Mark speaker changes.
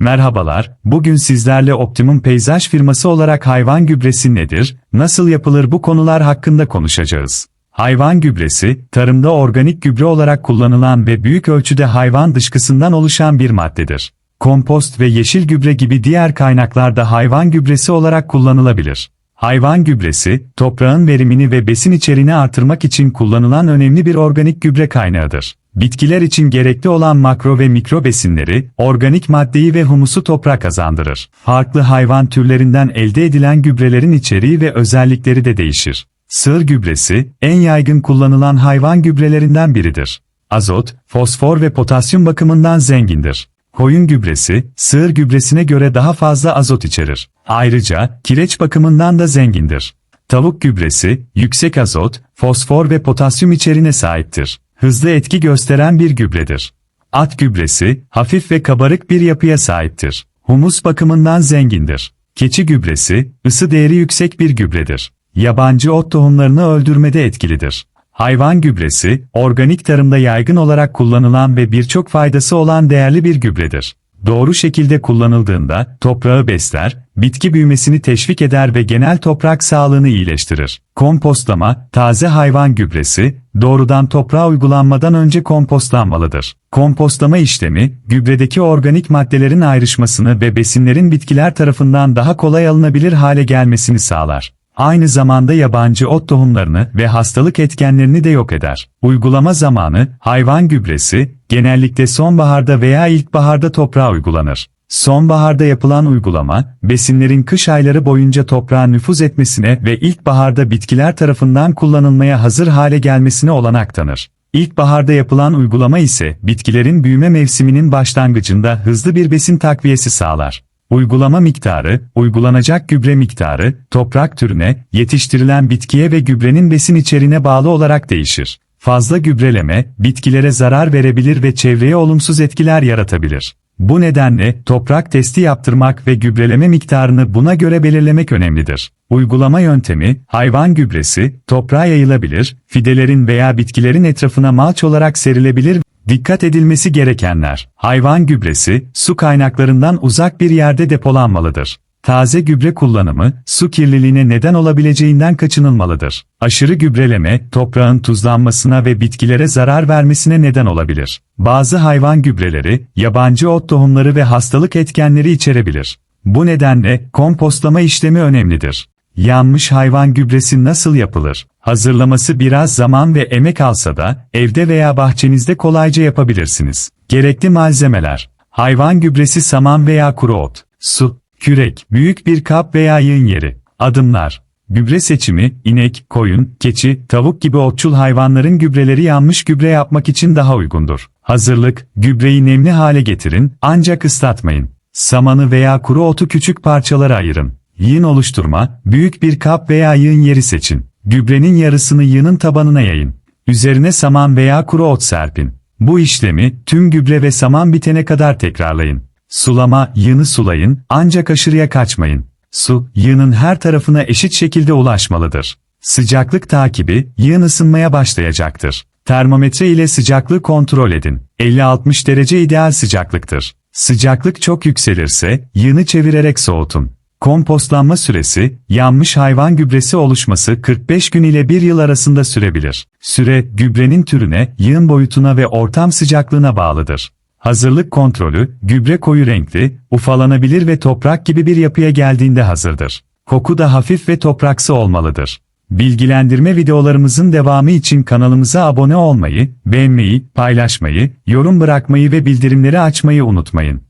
Speaker 1: Merhabalar, bugün sizlerle Optimum Peyzaj firması olarak hayvan gübresi nedir, nasıl yapılır bu konular hakkında konuşacağız. Hayvan gübresi, tarımda organik gübre olarak kullanılan ve büyük ölçüde hayvan dışkısından oluşan bir maddedir. Kompost ve yeşil gübre gibi diğer kaynaklarda hayvan gübresi olarak kullanılabilir. Hayvan gübresi, toprağın verimini ve besin içeriğini artırmak için kullanılan önemli bir organik gübre kaynağıdır. Bitkiler için gerekli olan makro ve mikro besinleri, organik maddeyi ve humusu toprak kazandırır. Farklı hayvan türlerinden elde edilen gübrelerin içeriği ve özellikleri de değişir. Sığır gübresi, en yaygın kullanılan hayvan gübrelerinden biridir. Azot, fosfor ve potasyum bakımından zengindir. Koyun gübresi, sığır gübresine göre daha fazla azot içerir. Ayrıca, kireç bakımından da zengindir. Tavuk gübresi, yüksek azot, fosfor ve potasyum içeriğine sahiptir. Hızlı etki gösteren bir gübredir. At gübresi, hafif ve kabarık bir yapıya sahiptir. Humus bakımından zengindir. Keçi gübresi, ısı değeri yüksek bir gübredir. Yabancı ot tohumlarını öldürmede etkilidir. Hayvan gübresi, organik tarımda yaygın olarak kullanılan ve birçok faydası olan değerli bir gübredir. Doğru şekilde kullanıldığında toprağı besler, bitki büyümesini teşvik eder ve genel toprak sağlığını iyileştirir. Kompostlama, taze hayvan gübresi, doğrudan toprağa uygulanmadan önce kompostlanmalıdır. Kompostlama işlemi, gübredeki organik maddelerin ayrışmasını ve besinlerin bitkiler tarafından daha kolay alınabilir hale gelmesini sağlar. Aynı zamanda yabancı ot tohumlarını ve hastalık etkenlerini de yok eder. Uygulama zamanı, hayvan gübresi, genellikle sonbaharda veya ilkbaharda toprağa uygulanır. Sonbaharda yapılan uygulama, besinlerin kış ayları boyunca toprağa nüfuz etmesine ve ilkbaharda bitkiler tarafından kullanılmaya hazır hale gelmesine olanak tanır. İlkbaharda yapılan uygulama ise bitkilerin büyüme mevsiminin başlangıcında hızlı bir besin takviyesi sağlar. Uygulama miktarı, uygulanacak gübre miktarı, toprak türüne, yetiştirilen bitkiye ve gübrenin besin içeriğine bağlı olarak değişir. Fazla gübreleme, bitkilere zarar verebilir ve çevreye olumsuz etkiler yaratabilir. Bu nedenle toprak testi yaptırmak ve gübreleme miktarını buna göre belirlemek önemlidir. Uygulama yöntemi, hayvan gübresi, toprağa yayılabilir, fidelerin veya bitkilerin etrafına malç olarak serilebilir Dikkat edilmesi gerekenler. Hayvan gübresi, su kaynaklarından uzak bir yerde depolanmalıdır. Taze gübre kullanımı, su kirliliğine neden olabileceğinden kaçınılmalıdır. Aşırı gübreleme, toprağın tuzlanmasına ve bitkilere zarar vermesine neden olabilir. Bazı hayvan gübreleri, yabancı ot tohumları ve hastalık etkenleri içerebilir. Bu nedenle, kompostlama işlemi önemlidir. Yanmış hayvan gübresi nasıl yapılır? Hazırlaması biraz zaman ve emek alsa da, evde veya bahçenizde kolayca yapabilirsiniz. Gerekli malzemeler. Hayvan gübresi saman veya kuru ot. Su, kürek, büyük bir kap veya yığın yeri. Adımlar. Gübre seçimi, inek, koyun, keçi, tavuk gibi otçul hayvanların gübreleri yanmış gübre yapmak için daha uygundur. Hazırlık, gübreyi nemli hale getirin, ancak ıslatmayın. Samanı veya kuru otu küçük parçalara ayırın. Yığın oluşturma, büyük bir kap veya yığın yeri seçin. Gübrenin yarısını yığının tabanına yayın. Üzerine saman veya kuru ot serpin. Bu işlemi tüm gübre ve saman bitene kadar tekrarlayın. Sulama, yığını sulayın, ancak aşırıya kaçmayın. Su, yığının her tarafına eşit şekilde ulaşmalıdır. Sıcaklık takibi, yığın ısınmaya başlayacaktır. Termometre ile sıcaklığı kontrol edin. 50-60 derece ideal sıcaklıktır. Sıcaklık çok yükselirse, yığını çevirerek soğutun. Kompostlanma süresi, yanmış hayvan gübresi oluşması 45 gün ile 1 yıl arasında sürebilir. Süre, gübrenin türüne, yığın boyutuna ve ortam sıcaklığına bağlıdır. Hazırlık kontrolü, gübre koyu renkli, ufalanabilir ve toprak gibi bir yapıya geldiğinde hazırdır. Koku da hafif ve topraksı olmalıdır. Bilgilendirme videolarımızın devamı için kanalımıza abone olmayı, beğenmeyi, paylaşmayı, yorum bırakmayı ve bildirimleri açmayı unutmayın.